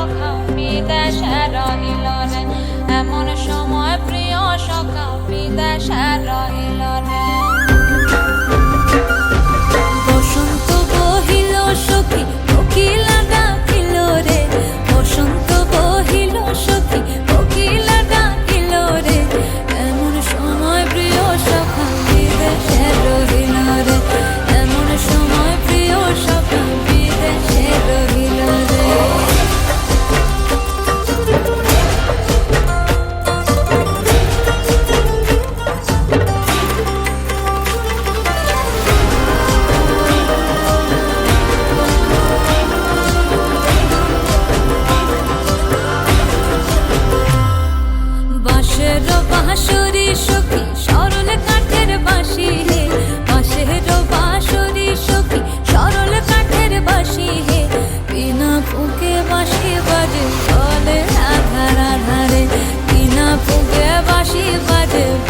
সখা বিদেশে রহিল রে এমন সময় প্রিয় সখা বিদেশে রহিল রে। বসন্ত বহিল সখী কোকিলা সখী বাজে আধার আধারে কিনা ফুকে বাসি বাজে।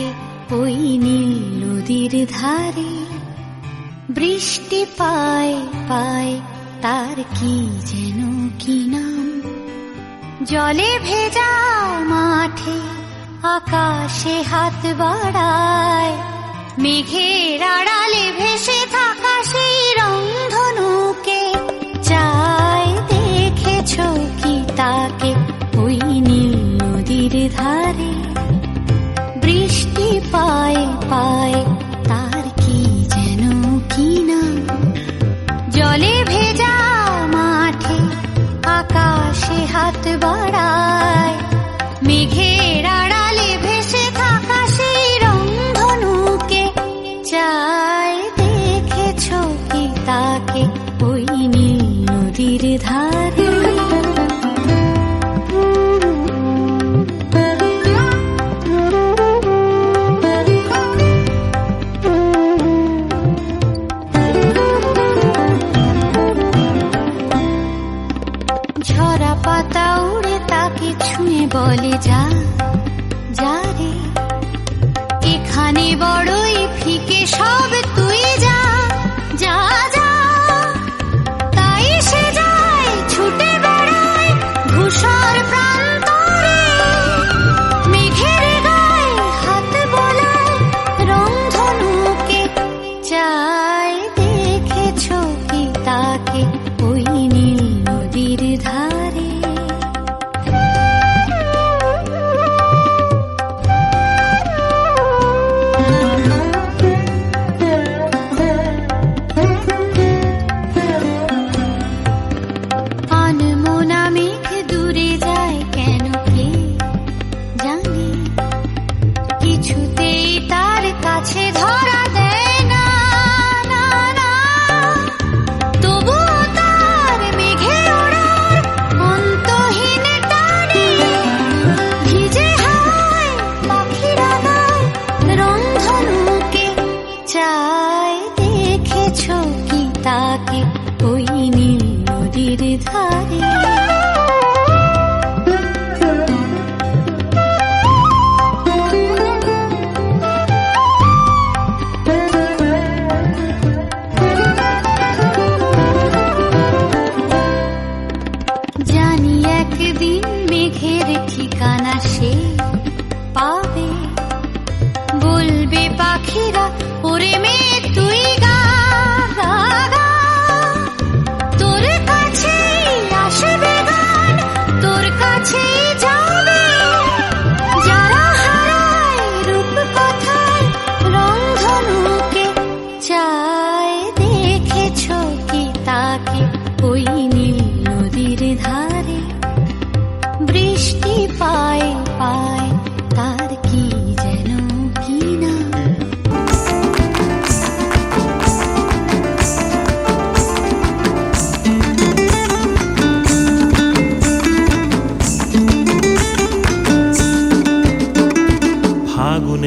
থাকে ওই নীল নদীর ধারে বৃষ্টি পায় পায় তার কি যেন কি নাম? জলে ভেজা মাঠে আকাশে হাত বাড়ায়, মেঘের আড়ালে ভেসে থাকা সেই রংধনুকে চায় দেখেছ কি പൊയ്നിൽ മുതിരുധാ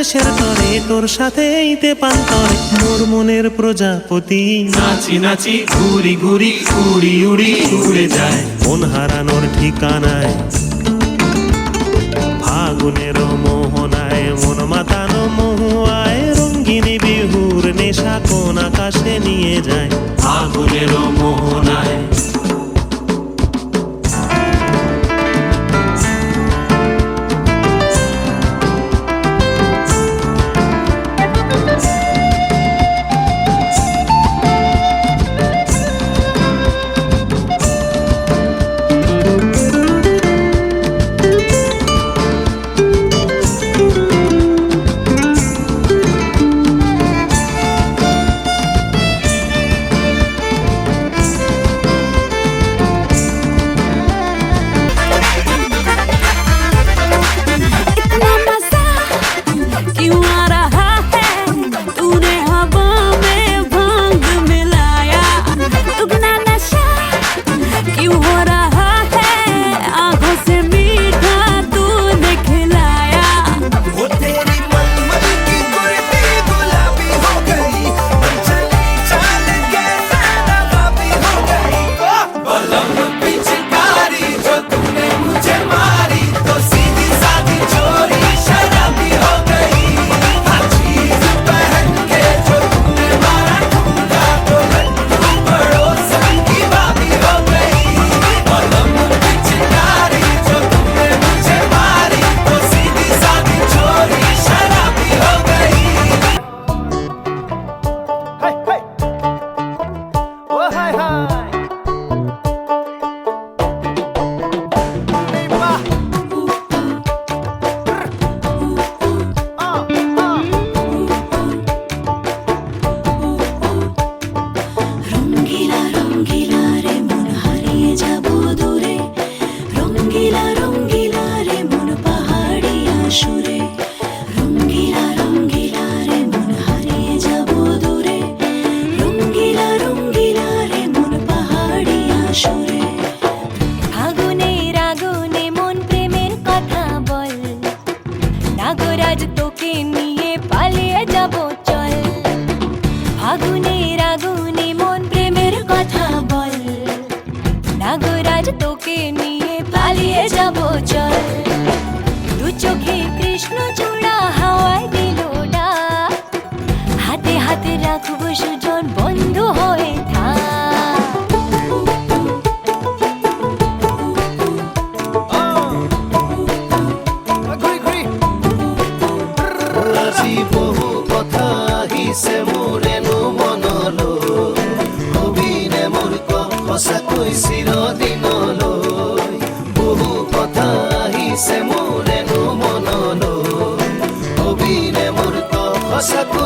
দেশের তরে, তোর সাথে এইতে পান্তরে মোর মনের প্রজাপতি নাচি নাচি, ঘুরি ঘুরি, উড়ি উড়ি উড়ে যায়। মন হারানোর ঠিকানায় ফাগুনের মন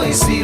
I see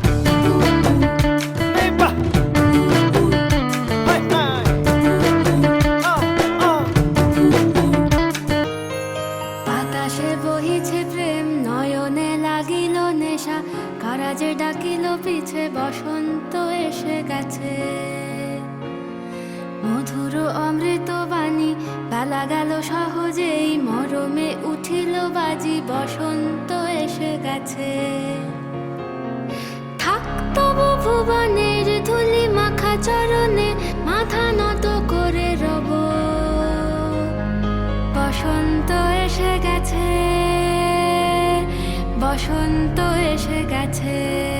বসন্ত এসে গেছে। থাক ভুবনের ধুলি মাখা চরণে মাথা নত করে রব। বসন্ত এসে গেছে, বসন্ত এসে গেছে।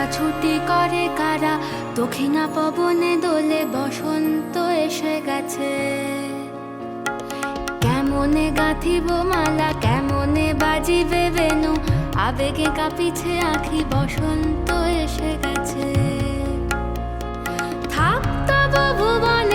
ছোটাছুটি করে কারা? দক্ষিণা পবনে দোলে বসন্ত এসে গেছে। কেমনে গাঁথিব মালা, কেমনে বাজিবে বেনু? আবেগে কাঁপিছে আঁখি, বসন্ত এসে গেছে। থাকতো ভুবন